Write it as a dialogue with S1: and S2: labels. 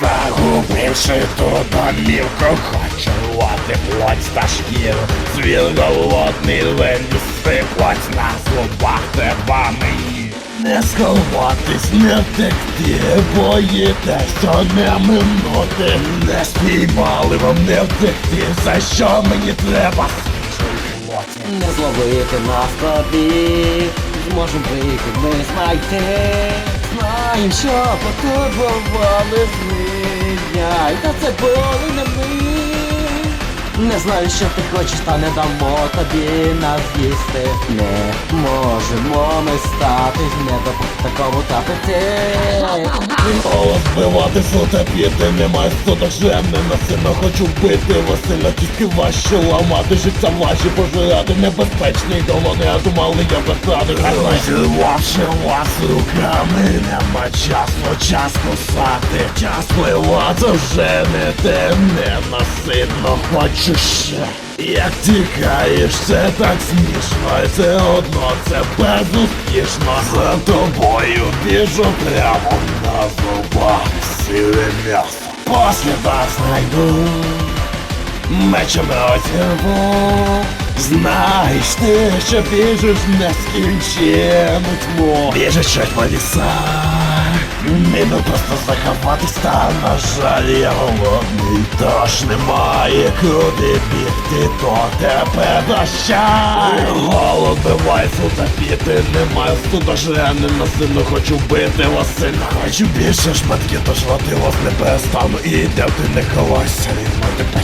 S1: Загубивши ту домівку, хоче рвати плоть та шкір. Звір голодний лень сиплать на зубах тебе мої не сховатись, не втекти, боїтеся не минути Не спіймали вам не втекти, за що мені треба
S2: Не зловити нас тобі, зможем прийти ми знайти. Знаєм, що потурбували змія, та це були не ми. Не знаю, що ти хочеш, та не дамо тобі нас їсти. Не можемо ми стати, не до такому тапити.
S1: Голос вбивати, сутопіти, немає суток жемне насильно хочу вбити Василя тільки важче ламати, життя ваші пожирати. Небезпечний долони, а думали я засади Розірвавши вас руками, нема часу, час кусати. Час пливати вже не те, ненасильно хочу ще як тікаєш, це так смішно, це одно, це безуспішно. За тобою біжу прямо на зубах сиве м'ясо Посліда знайду, мечем розірву Знаєш ти, що біжиш нескінчену тьму Біжиш щось по лісах. Ніби просто на жаль я голодний Тож немає куди бігти, то тебе дощай Голод биває запіти, немає судожрени Насильно хочу вбити вас сильно Хочу більше шматки, тож роти вас не перестану І де ти не колося, рівно тепер